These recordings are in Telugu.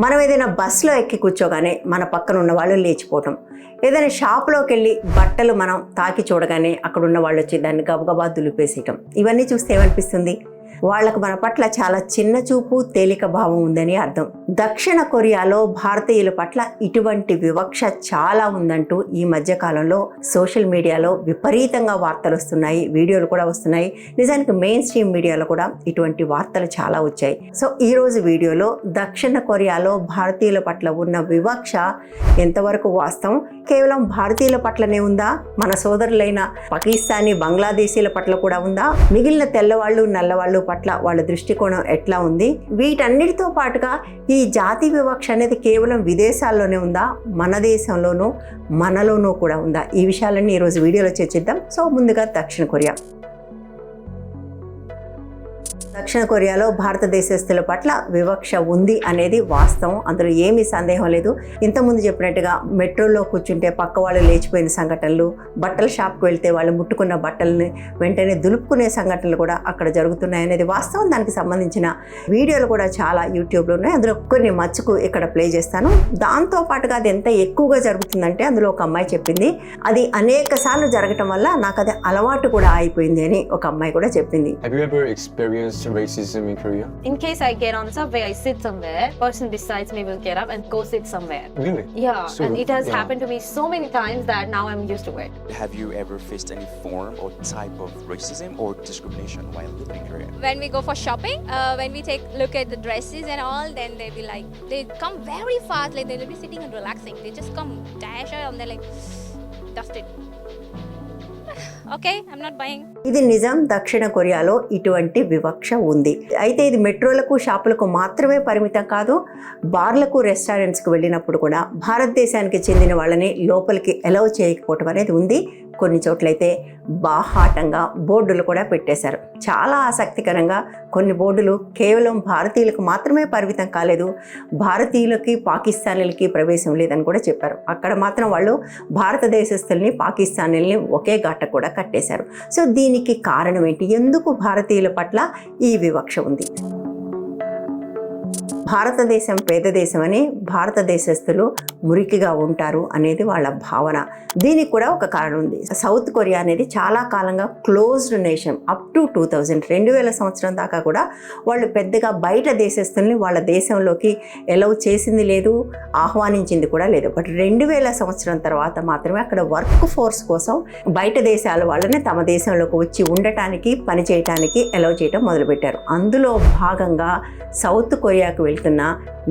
మనం ఏదైనా బస్సులో ఎక్కి కూర్చోగానే మన పక్కన ఉన్న వాళ్ళు లేచిపోవటం. ఏదైనా షాప్లోకి వెళ్ళి బట్టలు మనం తాకి చూడగానే అక్కడ ఉన్న వాళ్ళు వచ్చి దాన్ని గబగబా దులిపేసేయటం. ఇవన్నీ చూస్తే ఏమనిపిస్తుంది? వాళ్ళకు మన పట్ల చాలా చిన్న చూపు తేలిక భావం ఉందని అర్థం. దక్షిణ కొరియాలో భారతీయుల పట్ల ఇటువంటి వివక్ష చాలా ఉందంటూ ఈ మధ్య కాలంలో సోషల్ మీడియాలో విపరీతంగా వార్తలు వస్తున్నాయి వీడియోలు కూడా వస్తున్నాయి. నిజానికి మెయిన్ స్ట్రీమ్ మీడియాలో కూడా ఇటువంటి వార్తలు చాలా వచ్చాయి. సో ఈ రోజు వీడియోలో దక్షిణ కొరియాలో భారతీయుల పట్ల ఉన్న వివక్ష ఎంతవరకు వాస్తవం? కేవలం భారతీయుల పట్లనే ఉందా? మన సోదరులైన పాకిస్తానీ బంగ్లాదేశీల పట్ల కూడా ఉందా? మిగిలిన తెల్లవాళ్ళు నల్లవాళ్ళు పట్ల వాళ్ళ దృష్టికోణం ఎట్లా ఉంది? వీటన్నిటితో పాటుగా ఈ జాతి వివక్ష అనేది కేవలం విదేశాల్లోనే ఉందా? మన దేశంలోనూ మనలోనూ కూడా ఉందా? ఈ విషయాలన్నీ ఈరోజు వీడియోలో చర్చిద్దాం. సో ముందుగా దక్షిణ కొరియా. దక్షిణ కొరియాలో భారతదేశస్తుల పట్ల వివక్ష ఉంది అనేది వాస్తవం. అందులో ఏమీ సందేహం లేదు. ఇంతకుముందు చెప్పినట్టుగా మెట్రోలో కూర్చుంటే పక్క వాళ్ళు లేచిపోయిన సంఘటనలు బట్టల షాప్కి వెళ్తే వాళ్ళు ముట్టుకున్న బట్టల్ని వెంటనే దులుపుకునే సంఘటనలు కూడా అక్కడ జరుగుతున్నాయి అనేది వాస్తవం. దానికి సంబంధించిన వీడియోలు కూడా చాలా యూట్యూబ్లో ఉన్నాయి. అందులో కొన్ని మచ్చుకు ఇక్కడ ప్లే చేస్తాను. దాంతో పాటుగా అది ఎంత ఎక్కువగా జరుగుతుందంటే అందులో ఒక అమ్మాయి చెప్పింది. అది అనేక సార్లు జరగటం వల్ల నాకు అది అలవాటు కూడా అయిపోయింది అని ఒక అమ్మాయి కూడా చెప్పింది. Have you ever experienced racism in Korea? In case I get on the subway, I sit somewhere. Person besides me will get up and go sit somewhere. Really? Yeah, So, and it has yeah. happened to me so many times that now I'm used to it. Have you ever faced any form or type of racism or discrimination while living in Korea? when we go for shopping, uh, when we take look at the dresses and all, then they be like they come very fast, like they'll be sitting and relaxing. They just come dash out and they're like dust it. Okay I'm not ఇది నిజం దక్షిణ కొరియాలో ఇటువంటి వివక్ష ఉంది. అయితే ఇది మెట్రోలకు షాపులకు మాత్రమే పరిమితం కాదు బార్లకు రెస్టారెంట్స్కి వెళ్ళినప్పుడు కూడా భారతదేశానికి చెందిన వాళ్ళని లోపలికి ఎలవ్ చేయకపోవటం అనేది ఉంది. కొన్ని చోట్లయితే బాహాటంగా బోర్డులు కూడా పెట్టేశారు. చాలా ఆసక్తికరంగా కొన్ని బోర్డులు కేవలం భారతీయులకు మాత్రమే పరిమితం కాలేదు భారతీయులకి పాకిస్తానీలకి ప్రవేశం లేదని కూడా చెప్పారు. అక్కడ మాత్రం వాళ్ళు భారతదేశస్తుల్ని పాకిస్తానీల్ని ఒకే ఘాట కూడా కట్టేశారు. సో దీనికి కారణం ఏంటి? ఎందుకు భారతీయుల పట్ల ఈ వివక్ష ఉంది? భారతదేశం పేద దేశం అని భారతదేశస్తులు మురికిగా ఉంటారు అనేది వాళ్ళ భావన. దీనికి కూడా ఒక కారణం ఉంది. సౌత్ కొరియా అనేది చాలా కాలంగా closed nation. Up to two thousand రెండు వేల సంవత్సరం దాకా కూడా వాళ్ళు పెద్దగా బయట దేశస్తుల్ని వాళ్ళ దేశంలోకి ఎలవ్ చేసింది లేదు ఆహ్వానించింది కూడా లేదు. బట్ రెండు వేల సంవత్సరం తర్వాత మాత్రమే అక్కడ వర్క్ ఫోర్స్ కోసం బయట దేశాల వాళ్ళని తమ దేశంలోకి వచ్చి ఉండటానికి పని చేయటానికి ఎలవ్ చేయటం మొదలుపెట్టారు. అందులో భాగంగా సౌత్ కొరియాకు వెళ్ళి వెళ్తున్న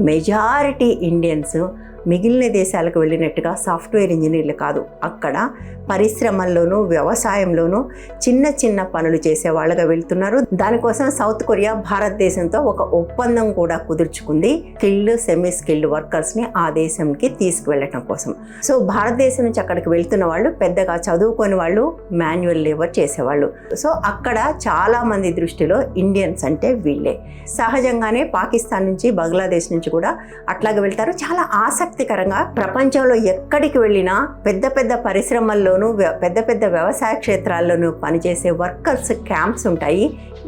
మెజారిటీ ఇండియన్స్ మిగిలిన దేశాలకు వెళ్ళినట్టుగా సాఫ్ట్వేర్ ఇంజనీర్లు కాదు. అక్కడ పరిశ్రమల్లోనూ వ్యవసాయంలోనూ చిన్న చిన్న పనులు చేసే వాళ్ళగా వెళ్తున్నారు. దానికోసం సౌత్ కొరియా భారతదేశంతో ఒక ఒప్పందం కూడా కుదుర్చుకుంది. స్కిల్డ్ సెమీ స్కిల్డ్ వర్కర్స్ని ఆ దేశంకి తీసుకువెళ్ళటం కోసం. సో భారతదేశం నుంచి అక్కడికి వెళ్తున్న వాళ్ళు పెద్దగా చదువుకొని వాళ్ళు మాన్యువల్ లేబర్ చేసేవాళ్ళు. సో అక్కడ చాలామంది దృష్టిలో ఇండియన్స్ అంటే వీళ్ళే. సహజంగానే పాకిస్తాన్ నుంచి బంగ్లాదేశ్ నుంచి కూడా అట్లాగే వెళ్తారు. చాలా ఆసక్తి ఆసక్తికరంగా ప్రపంచంలో ఎక్కడికి వెళ్ళినా పెద్ద పెద్ద పరిశ్రమల్లోనూ పెద్ద పెద్ద వ్యవసాయ క్షేత్రాల్లోనూ పనిచేసే వర్కర్స్ క్యాంప్స్ ఉంటాయి.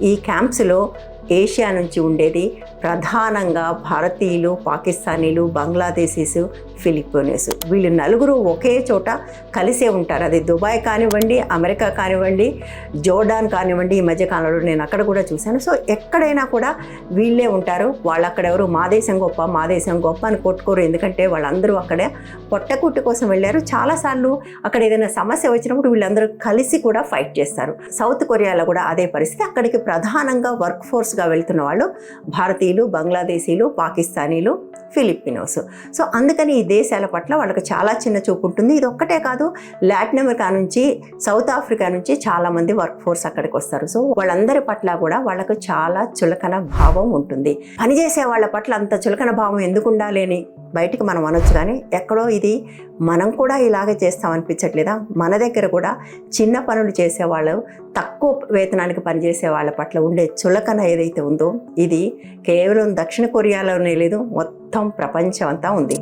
ఈ క్యాంప్స్లో ఏషియా నుంచి ఉండేది ప్రధానంగా భారతీయులు పాకిస్తానీలు బంగ్లాదేశీస్ ఫిలిప్పీనీస్. వీళ్ళు నలుగురు ఒకే చోట కలిసే ఉంటారు. అది దుబాయ్ కానివ్వండి అమెరికా కానివ్వండి జోర్డాన్ కానివ్వండి ఈ మధ్య కాలంలో నేను అక్కడ కూడా చూశాను. సో ఎక్కడైనా కూడా వీళ్ళే ఉంటారు. వాళ్ళు అక్కడ ఎవరు మా దేశం గొప్ప మా దేశం గొప్ప అని కొట్టుకోరు. ఎందుకంటే వాళ్ళందరూ అక్కడే పొట్టకుట్టు కోసం వెళ్ళారు. చాలాసార్లు అక్కడ ఏదైనా సమస్య వచ్చినప్పుడు వీళ్ళందరూ కలిసి కూడా ఫైట్ చేస్తారు. సౌత్ కొరియాలో కూడా అదే పరిస్థితి. అక్కడికి ప్రధానంగా వర్క్ ఫోర్స్గా వెళ్తున్న వాళ్ళు భారతీయులు బంగ్లాదేశీలు పాకిస్తానీలు ఫిలిపినోస్ సో అందుకని ఈ దేశాల పట్ల వాళ్ళకి చాలా చిన్న చూపు ఉంటుంది. ఇది ఒక్కటే కాదు లాటిన్ అమెరికా నుంచి సౌత్ ఆఫ్రికా నుంచి చాలామంది వర్క్ ఫోర్స్ అక్కడికి వస్తారు. సో వాళ్ళందరి పట్ల కూడా వాళ్ళకు చాలా చులకన భావం ఉంటుంది. పనిచేసే వాళ్ళ పట్ల అంత చులకన భావం ఎందుకు ఉండాలి అని బయటికి మనం అనొచ్చు కానీ ఎక్కడో ఇది మనం కూడా ఇలాగే చేస్తాం అనిపించట్లేదా? మన దగ్గర కూడా చిన్న పనులు చేసేవాళ్ళు తక్కువ వేతనానికి పనిచేసే వాళ్ళ పట్ల ఉండే చులకన ఏదైతే ఉందో ఇది కేవలం దక్షిణ కొరియాలోనే లేదు మొత్తం ప్రపంచం అంతా ఉంది.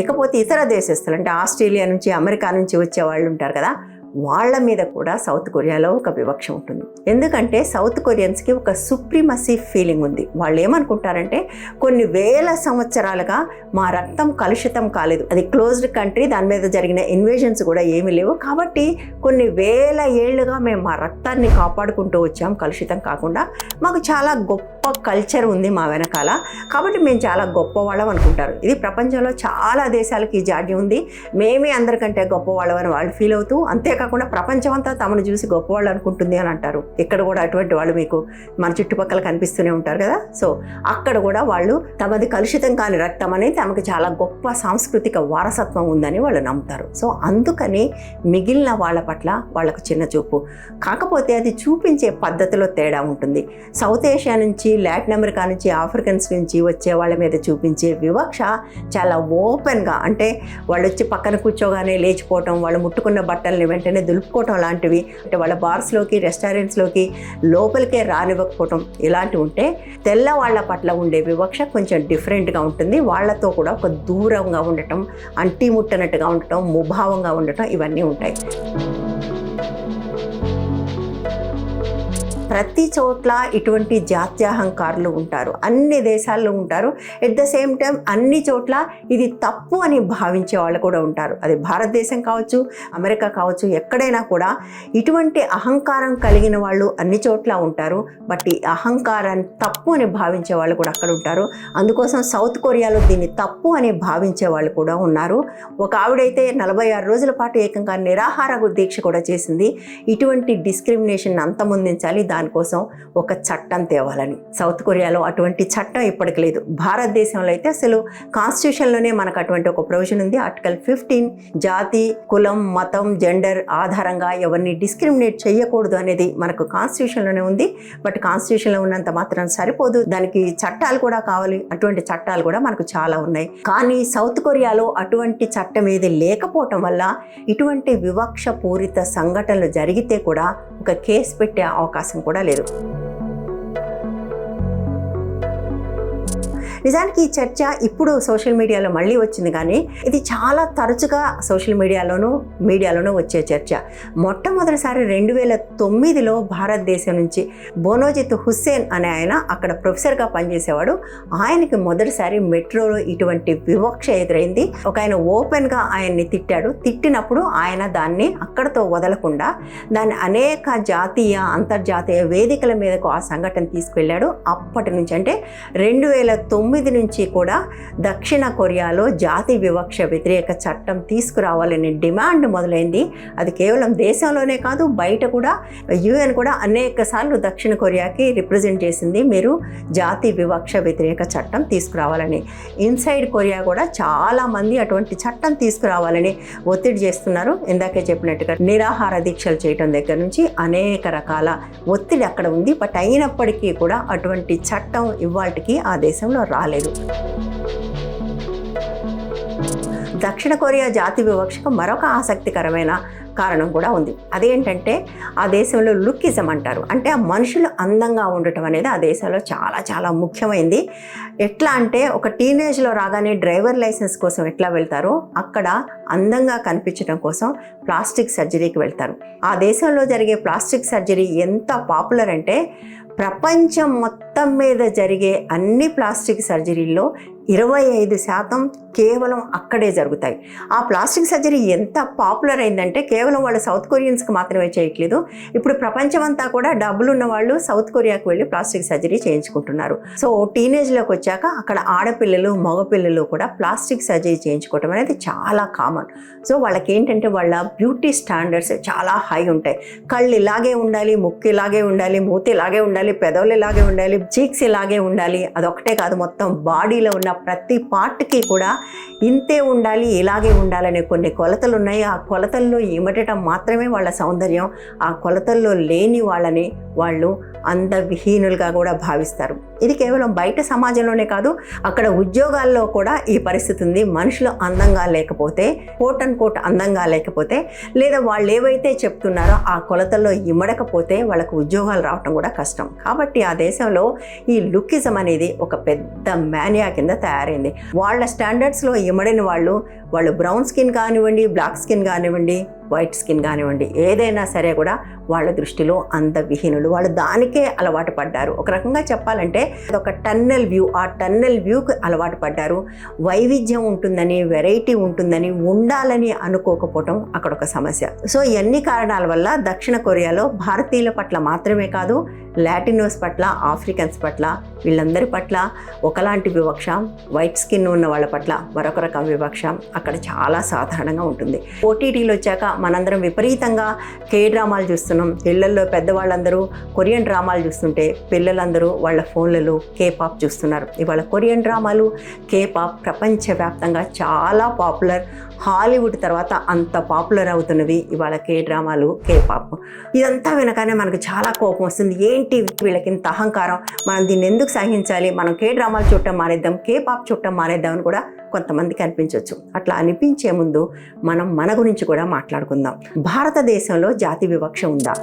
ఇకపోతే ఇతర దేశస్తులు అంటే ఆస్ట్రేలియా నుంచి అమెరికా నుంచి వచ్చే వాళ్ళు ఉంటారు కదా వాళ్ళ మీద కూడా సౌత్ కొరియాలో ఒక వివక్ష ఉంటుంది. ఎందుకంటే సౌత్ కొరియన్స్కి ఒక సుప్రీమసీ ఫీలింగ్ ఉంది. వాళ్ళు ఏమనుకుంటారంటే కొన్ని వేల సంవత్సరాలుగా మా రక్తం కలుషితం కాలేదు. అది క్లోజ్డ్ కంట్రీ దాని మీద జరిగిన ఇన్వేషన్స్ కూడా ఏమీ లేవు. కాబట్టి కొన్ని వేల ఏళ్ళుగా మేము మా రక్తాన్ని కాపాడుకుంటూ వచ్చాం కలుషితం కాకుండా. మాకు చాలా గొప్ప కల్చర్ ఉంది మా వెనకాల. కాబట్టి మేము చాలా గొప్పవాళ్ళం అనుకుంటారు. ఇది ప్రపంచంలో చాలా దేశాలకి ఈ జాడ్యం ఉంది. మేమే అందరికంటే గొప్పవాళ్ళం అని వాళ్ళు ఫీల్ అవుతూ అంతేకాకుండా ప్రపంచం అంతా తమను చూసి గొప్పవాళ్ళు అనుకుంటుంది అని అంటారు. ఇక్కడ కూడా అటువంటి వాళ్ళు మీకు మన చుట్టుపక్కల కనిపిస్తూనే ఉంటారు కదా? సో అక్కడ కూడా వాళ్ళు తమది కలుషితం కాని రక్తం అనేది తమకు చాలా గొప్ప సాంస్కృతిక వారసత్వం ఉందని వాళ్ళు నమ్ముతారు. సో అందుకని మిగిలిన వాళ్ళ పట్ల వాళ్ళకు చిన్న చూపు. కాకపోతే అది చూపించే పద్ధతిలో తేడా ఉంటుంది. సౌత్ ఏషియా నుంచి లాటిన్ అమెరికా నుంచి ఆఫ్రికన్స్ నుంచి వచ్చే వాళ్ళ మీద చూపించే వివక్ష చాలా ఓపెన్గా అంటే వాళ్ళు వచ్చి పక్కన కూర్చోగానే లేచిపోవటం వాళ్ళు ముట్టుకున్న బట్టల్ని వెంటనే దులుపుకోవటం లాంటివి అంటే వాళ్ళ బార్స్లోకి రెస్టారెంట్స్లోకి లోపలికే రానివ్వకపోవటం ఇలాంటివి ఉంటే తెల్ల వాళ్ళ పట్ల ఉండే వివక్ష కొంచెం డిఫరెంట్గా ఉంటుంది. వాళ్ళతో కూడా ఒక దూరంగా ఉండటం అంటి ముట్టనట్టుగా ఉండటం ముభావంగా ఉండటం ఇవన్నీ ఉంటాయి. ప్రతి చోట్ల ఇటువంటి జాత్యాహంకారులు ఉంటారు. అన్ని దేశాల్లో ఉంటారు. ఎట్ ద సేమ్ టైం అన్ని చోట్ల ఇది తప్పు అని భావించే వాళ్ళు కూడా ఉంటారు. అది భారతదేశం కావచ్చు అమెరికా కావచ్చు ఎక్కడైనా కూడా ఇటువంటి అహంకారం కలిగిన వాళ్ళు అన్ని చోట్ల ఉంటారు. బట్ ఈ అహంకారాన్ని తప్పు అని భావించే వాళ్ళు కూడా అక్కడ ఉంటారు. అందుకోసం సౌత్ కొరియాలో దీన్ని తప్పు అని భావించే వాళ్ళు కూడా ఉన్నారు. ఒక ఆవిడైతే నలభై ఆరు రోజుల పాటు ఏకంగా నిరాహార దీక్ష కూడా చేసింది. ఇటువంటి డిస్క్రిమినేషన్ అంతమొందించాలి. దానికోసం ఒక చట్టం తేవాలని. సౌత్ కొరియాలో అటువంటి చట్టం ఇప్పటికి లేదు. భారతదేశంలో అయితే అసలు కాన్స్టిట్యూషన్లోనే మనకు అటువంటి ఒక ప్రొవిజన్ ఉంది. ఆర్టికల్ ఫిఫ్టీన్ జాతి కులం మతం జెండర్ ఆధారంగా ఎవరిని డిస్క్రిమినేట్ చేయకూడదు అనేది మనకు కాన్స్టిట్యూషన్లోనే ఉంది. బట్ కాన్స్టిట్యూషన్లో ఉన్నంత మాత్రం సరిపోదు. దానికి చట్టాలు కూడా కావాలి. అటువంటి చట్టాలు కూడా మనకు చాలా ఉన్నాయి. కానీ సౌత్ కొరియాలో అటువంటి చట్టం ఏది లేకపోవటం వల్ల ఇటువంటి వివక్ష పూరిత సంఘటనలు జరిగితే కూడా ఒక కేసు పెట్టే అవకాశం కూడా లేదు. నిజానికి ఈ చర్చ ఇప్పుడు సోషల్ మీడియాలో మళ్ళీ వచ్చింది కానీ ఇది చాలా తరచుగా సోషల్ మీడియాలోనూ మీడియాలోనూ వచ్చే చర్చ. మొట్టమొదటిసారి రెండు వేల తొమ్మిదిలో భారతదేశం నుంచి బోనోజిత్ హుస్సేన్ అనే ఆయన అక్కడ ప్రొఫెసర్గా పనిచేసేవాడు. ఆయనకి మొదటిసారి మెట్రోలో ఇటువంటి వివక్ష ఎదురైంది. ఒక ఆయన ఓపెన్గా ఆయన్ని తిట్టాడు. తిట్టినప్పుడు ఆయన దాన్ని అక్కడతో వదలకుండా దాన్ని అనేక జాతీయ అంతర్జాతీయ వేదికల మీదకు ఆ సంఘటన తీసుకెళ్ళాడు అప్పటి నుంచి అంటే రెండు వేల తొమ్మిది నుంచి కూడా దక్షిణ కొరియాలో జాతి వివక్ష వ్యతిరేక చట్టం తీసుకురావాలనే డిమాండ్ మొదలైంది. అది కేవలం దేశంలోనే కాదు బయట కూడా యుఎన్ కూడా అనేక సార్లు దక్షిణ కొరియాకి రిప్రజెంట్ చేసింది. మీరు జాతి వివక్ష వ్యతిరేక చట్టం తీసుకురావాలని ఇన్సైడ్ కొరియా కూడా చాలా మంది అటువంటి చట్టం తీసుకురావాలని ఒత్తిడి చేస్తున్నారు. ఇందాకే చెప్పినట్టుగా నిరాహార దీక్షలు చేయటం దగ్గర నుంచి అనేక రకాల ఒత్తిడి అక్కడ ఉంది. బట్ అయినప్పటికీ కూడా అటువంటి చట్టం ఇవాళకి ఆ దేశంలో కాలేదు దక్షిణ కొరియా జాతి వివక్షకు మరొక ఆసక్తికరమైన కారణం కూడా ఉంది. అదేంటంటే ఆ దేశంలో లుక్కిజం అంటారు. అంటే ఆ మనుషులు అందంగా ఉండటం అనేది ఆ దేశంలో చాలా చాలా ముఖ్యమైనది ఎట్లా అంటే ఒక టీనేజ్లో రాగానే డ్రైవర్ లైసెన్స్ కోసం ఎట్లా వెళ్తారో అక్కడ అందంగా కనిపించడం కోసం ప్లాస్టిక్ సర్జరీకి వెళ్తారు. ఆ దేశంలో జరిగే ప్లాస్టిక్ సర్జరీ ఎంత పాపులర్ అంటే ప్రపంచం మొత్తం మొత్తం మీద జరిగే అన్ని ప్లాస్టిక్ సర్జరీల్లో ఇరవై ఐదు శాతం కేవలం అక్కడే జరుగుతాయి. ఆ ప్లాస్టిక్ సర్జరీ ఎంత పాపులర్ అయిందంటే కేవలం వాళ్ళు సౌత్ కొరియన్స్కి మాత్రమే చేయట్లేదు. ఇప్పుడు ప్రపంచం అంతా కూడా డబ్బులు ఉన్న వాళ్ళు సౌత్ కొరియాకు వెళ్ళి ప్లాస్టిక్ సర్జరీ చేయించుకుంటున్నారు. సో టీనేజ్లోకి వచ్చాక అక్కడ ఆడపిల్లలు మగపిల్లలు కూడా ప్లాస్టిక్ సర్జరీ చేయించుకోవటం అనేది చాలా కామన్. సో వాళ్ళకి ఏంటంటే వాళ్ళ బ్యూటీ స్టాండర్డ్స్ చాలా హై ఉంటాయి. కళ్ళు ఇలాగే ఉండాలి ముక్కు ఇలాగే ఉండాలి మూతి ఇలాగే ఉండాలి పెదవులు ఇలాగే ఉండాలి చీక్స్ ఇలాగే ఉండాలి. అదొకటే కాదు మొత్తం బాడీలో ఉన్న ప్రతి పార్ట్కి కూడా ఇంతే ఉండాలి ఇలాగే ఉండాలనే కొన్ని కొలతలు ఉన్నాయి ఆ కొలతల్లో ఇమటటం మాత్రమే వాళ్ళ సౌందర్యం ఆ కొలతల్లో లేని వాళ్ళని వాళ్ళు అందవిహీనులుగా కూడా భావిస్తారు. ఇది కేవలం బయట సమాజంలోనే కాదు అక్కడ ఉద్యోగాల్లో కూడా ఈ పరిస్థితి ఉంది. మనుషులు అందంగా లేకపోతే కోట్ అండ్ కోట్ అందంగా లేకపోతే లేదా వాళ్ళు ఏవైతే చెప్తున్నారో ఆ కొలతల్లో ఇమ్మడకపోతే వాళ్ళకు ఉద్యోగాలు రావటం కూడా కష్టం. కాబట్టి ఆ దేశంలో ఈ లుక్కిజం అనేది ఒక పెద్ద మేనియా కింద తయారైంది. వాళ్ళ స్టాండర్డ్స్లో ఇమ్మడిన వాళ్ళు వాళ్ళు బ్రౌన్ స్కిన్ కానివ్వండి బ్లాక్ స్కిన్ కానివ్వండి వైట్ స్కిన్ కానివ్వండి ఏదైనా సరే కూడా వాళ్ళ దృష్టిలో అందవిహీనులు వాళ్ళు దానికే అలవాటు పడ్డారు. ఒక రకంగా చెప్పాలంటే ఒక టన్నెల్ వ్యూ. ఆ టన్నెల్ వ్యూకి అలవాటు పడ్డారు. వైవిధ్యం ఉంటుందని వెరైటీ ఉంటుందని ఉండాలని అనుకోకపోవటం అక్కడ ఒక సమస్య. సో ఇవన్నీ కారణాల వల్ల దక్షిణ కొరియాలో భారతీయుల పట్ల మాత్రమే కాదు లాటినోస్ పట్ల ఆఫ్రికన్స్ పట్ల వీళ్ళందరి పట్ల ఒకలాంటి వివక్ష వైట్ స్కిన్ ఉన్న వాళ్ళ పట్ల మరొక రకం వివక్ష అక్కడ చాలా సాధారణంగా ఉంటుంది. ఓటీటీలు వచ్చాక మనందరం విపరీతంగా కే డ్రామాలు చూస్తున్నాం. ఇళ్ళల్లో పెద్దవాళ్ళందరూ కొరియన్ డ్రామాలు చూస్తుంటే పిల్లలందరూ వాళ్ళ ఫోన్లలో కే పాప్ చూస్తున్నారు. ఇవాళ కొరియన్ డ్రామాలు కే పాప్ ప్రపంచవ్యాప్తంగా చాలా పాపులర్ హాలీవుడ్ తర్వాత అంత పాపులర్ అవుతున్నవి ఇవాళ కే డ్రామాలు కే పాప్. ఇదంతా వినగానే మనకు చాలా కోపం వస్తుంది. ఏంటి వీళ్ళకి ఇంత అహంకారం? మనం దీన్ని ఎందుకు సహించాలి? మనం కే డ్రామాలు చూడటం మానేద్దాం కే పాప్ చూడటం మానేద్దాం అని కూడా కొంతమందికి అనిపించవచ్చు అట్లా అనిపించే ముందు మనం మన గురించి కూడా మాట్లాడుకుందాం. భారతదేశంలో జాతి వివక్ష ఉందా?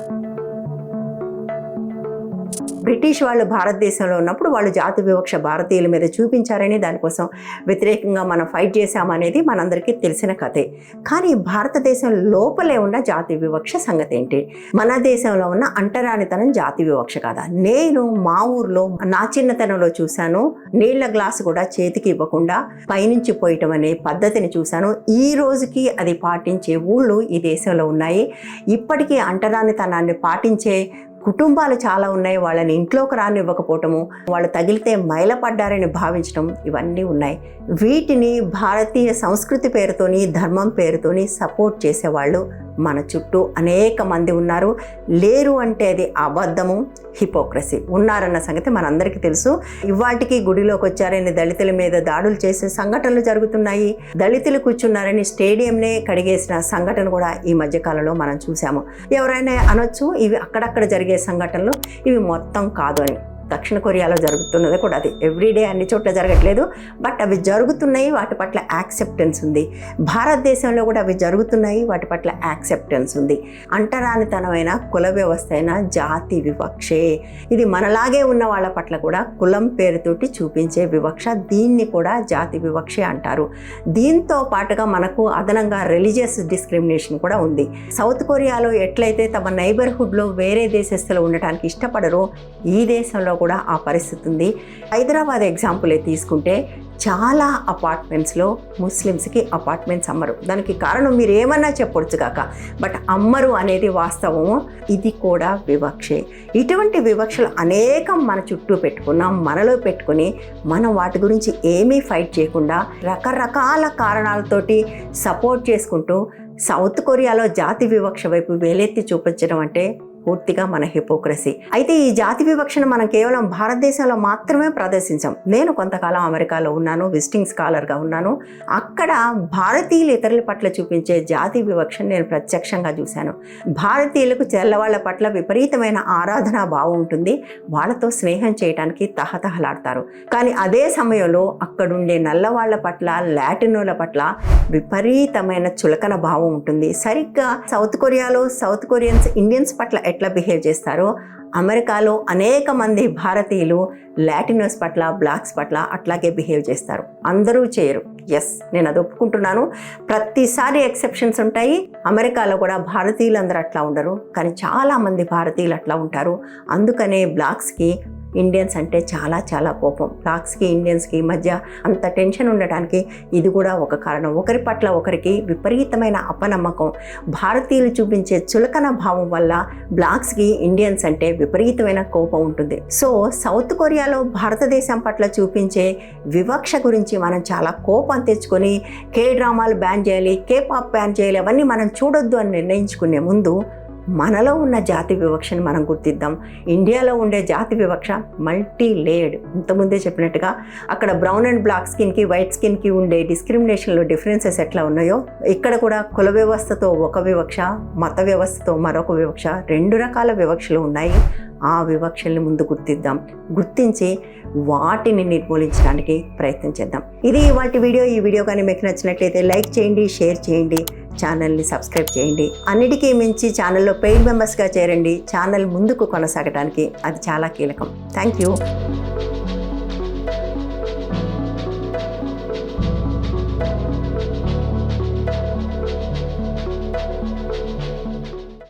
బ్రిటిష్ వాళ్ళు భారతదేశంలో ఉన్నప్పుడు వాళ్ళు జాతి వివక్ష భారతీయుల మీద చూపించారని దానికోసం వ్యతిరేకంగా మనం ఫైట్ చేశామనేది మనందరికీ తెలిసిన కథే. కానీ భారతదేశం లోపలే ఉన్న జాతి వివక్ష సంగతి ఏంటి? మన దేశంలో ఉన్న అంటరానితనం జాతి వివక్ష కాదా? నేను మా ఊర్లో నా చిన్నతనంలో చూశాను నీళ్ళ గ్లాసు కూడా చేతికి ఇవ్వకుండా పైనుంచి పోయటం అనే పద్ధతిని చూశాను. ఈ రోజుకి అది పాటించే ఊళ్ళు ఈ దేశంలో ఉన్నాయి. ఇప్పటికీ అంటరానితనాన్ని పాటించే కుటుంబాలు చాలా ఉన్నాయి. వాళ్ళని ఇంట్లోకి రానివ్వకపోవటము వాళ్ళు తగిలితే మైలపడ్డారని భావించడం ఇవన్నీ ఉన్నాయి. వీటిని భారతీయ సంస్కృతి పేరుతోని ధర్మం పేరుతోని సపోర్ట్ చేసేవాళ్ళు మన చుట్టూ అనేక మంది ఉన్నారు. లేరు అంటే అది అబద్ధము హిపోక్రసీ ఉన్నారన్న సంగతి మనందరికీ తెలుసు. ఇవాటికి గుడిలోకి వచ్చారని దళితుల మీద దాడులు చేసే సంఘటనలు జరుగుతున్నాయి. దళితులు కూర్చున్నారని స్టేడియంనే కడిగేసిన సంఘటన కూడా ఈ మధ్యకాలంలో మనం చూసాము ఎవరైనా అనొచ్చు ఇవి అక్కడక్కడ జరిగే సంఘటనలు ఇవి మొత్తం కాదు అని. దక్షిణ కొరియాలో జరుగుతున్నది కూడా అది. ఎవ్రీడే అన్ని చోట్ల జరగట్లేదు. బట్ అవి జరుగుతున్నాయి వాటి పట్ల యాక్సెప్టెన్స్ ఉంది. భారతదేశంలో కూడా అవి జరుగుతున్నాయి వాటి పట్ల యాక్సెప్టెన్స్ ఉంది. అంటరానితనమైన కుల వ్యవస్థ అయిన జాతి వివక్షే. ఇది మనలాగే ఉన్న వాళ్ళ పట్ల కూడా కులం పేరుతోటి చూపించే వివక్ష దీన్ని కూడా జాతి వివక్షే అంటారు. దీంతో పాటుగా మనకు అదనంగా రిలీజియస్ డిస్క్రిమినేషన్ కూడా ఉంది. సౌత్ కొరియాలో ఎట్లయితే తమ నైబర్హుడ్లో వేరే దేశస్తులు ఉండటానికి ఇష్టపడరో ఈ దేశంలో కూడా ఆ పరిస్థితి ఉంది. హైదరాబాద్ ఎగ్జాంపులే తీసుకుంటే చాలా అపార్ట్మెంట్స్లో ముస్లిమ్స్కి అపార్ట్మెంట్స్ అమ్మరు. దానికి కారణం మీరు ఏమన్నా చెప్పొచ్చు కాక. బట్ అమ్మరు అనేది వాస్తవము. ఇది కూడా వివక్షే. ఇటువంటి వివక్షలు అనేకం మన చుట్టూ పెట్టుకున్నాం మనలో పెట్టుకుని మనం వాటి గురించి ఏమీ ఫైట్ చేయకుండా రకరకాల కారణాలతోటి సపోర్ట్ చేసుకుంటూ సౌత్ కొరియాలో జాతి వివక్ష వైపు వేలెత్తి చూపించడం అంటే పూర్తిగా మన హిపోక్రసీ. అయితే ఈ జాతి వివక్షను మనం కేవలం భారతదేశంలో మాత్రమే ప్రదర్శించాం. నేను కొంతకాలం అమెరికాలో ఉన్నాను విజిటింగ్ స్కాలర్గా ఉన్నాను. అక్కడ భారతీయులు ఇతరుల పట్ల చూపించే జాతి వివక్షను నేను ప్రత్యక్షంగా చూశాను. భారతీయులకు తెల్లవాళ్ళ పట్ల విపరీతమైన ఆరాధనా భావం ఉంటుంది. వాళ్ళతో స్నేహం చేయడానికి తహతహలాడతారు. కానీ అదే సమయంలో అక్కడుండే నల్లవాళ్ళ పట్ల లాటినోల పట్ల విపరీతమైన చులకన భావం ఉంటుంది. సరిగ్గా సౌత్ కొరియాలో సౌత్ కొరియన్స్ ఇండియన్స్ పట్ల ఎట్లా బిహేవ్ చేస్తారో అమెరికాలో అనేక మంది భారతీయులు లాటినోస్ పట్ల బ్లాక్స్ పట్ల అట్లాగే బిహేవ్ చేస్తారు. అందరూ చేయరు. ఎస్ నేను అది ఒప్పుకుంటున్నాను. ప్రతిసారి ఎక్సెప్షన్స్ ఉంటాయి. అమెరికాలో కూడా భారతీయులు అందరూ అట్లా ఉండరు. కానీ చాలామంది భారతీయులు అట్లా ఉంటారు. అందుకనే బ్లాక్స్కి ఇండియన్స్ అంటే చాలా చాలా కోపం. బ్లాక్స్కి ఇండియన్స్కి మధ్య అంత టెన్షన్ ఉండటానికి ఇది కూడా ఒక కారణం. ఒకరి పట్ల ఒకరికి విపరీతమైన అపనమ్మకం. భారతీయులు చూపించే చులకన భావం వల్ల బ్లాక్స్కి ఇండియన్స్ అంటే విపరీతమైన కోపం ఉంటుంది. సో సౌత్ కొరియాలో భారతదేశం పట్ల చూపించే వివక్ష గురించి మనం చాలా కోపం తెచ్చుకొని కే డ్రామాలు బ్యాన్ చేయాలి కే పాప్ బ్యాన్ చేయాలి అవన్నీ మనం చూడొద్దు అని నిర్ణయించుకునే ముందు మనలో ఉన్న జాతి వివక్షను మనం గుర్తిద్దాం. ఇండియాలో ఉండే జాతి వివక్ష మల్టీ లేయర్డ్ ఇంతకుముందే చెప్పినట్టుగా అక్కడ బ్రౌన్ అండ్ బ్లాక్ స్కిన్కి వైట్ స్కిన్కి ఉండే డిస్క్రిమినేషన్లో డిఫరెన్సెస్ ఎట్లా ఉన్నాయో ఇక్కడ కూడా కుల వ్యవస్థతో ఒక వివక్ష మత వ్యవస్థతో మరొక వివక్ష రెండు రకాల వివక్షలు ఉన్నాయి. ఆ వివక్షల్ని ముందు గుర్తిద్దాం. గుర్తించి వాటిని నిర్మూలించడానికి ప్రయత్నం చేద్దాం. ఇది వాటి వీడియో. ఈ వీడియో కానీ మీకు నచ్చినట్లయితే లైక్ చేయండి షేర్ చేయండి ఛానల్ని సబ్స్క్రైబ్ చేయండి. అన్నిటికీ మించి ఛానల్లో పెయిడ్ మెంబర్స్గా చేరండి. ఛానల్ ముందుకు కొనసాగడానికి అది చాలా కీలకం. Thank you.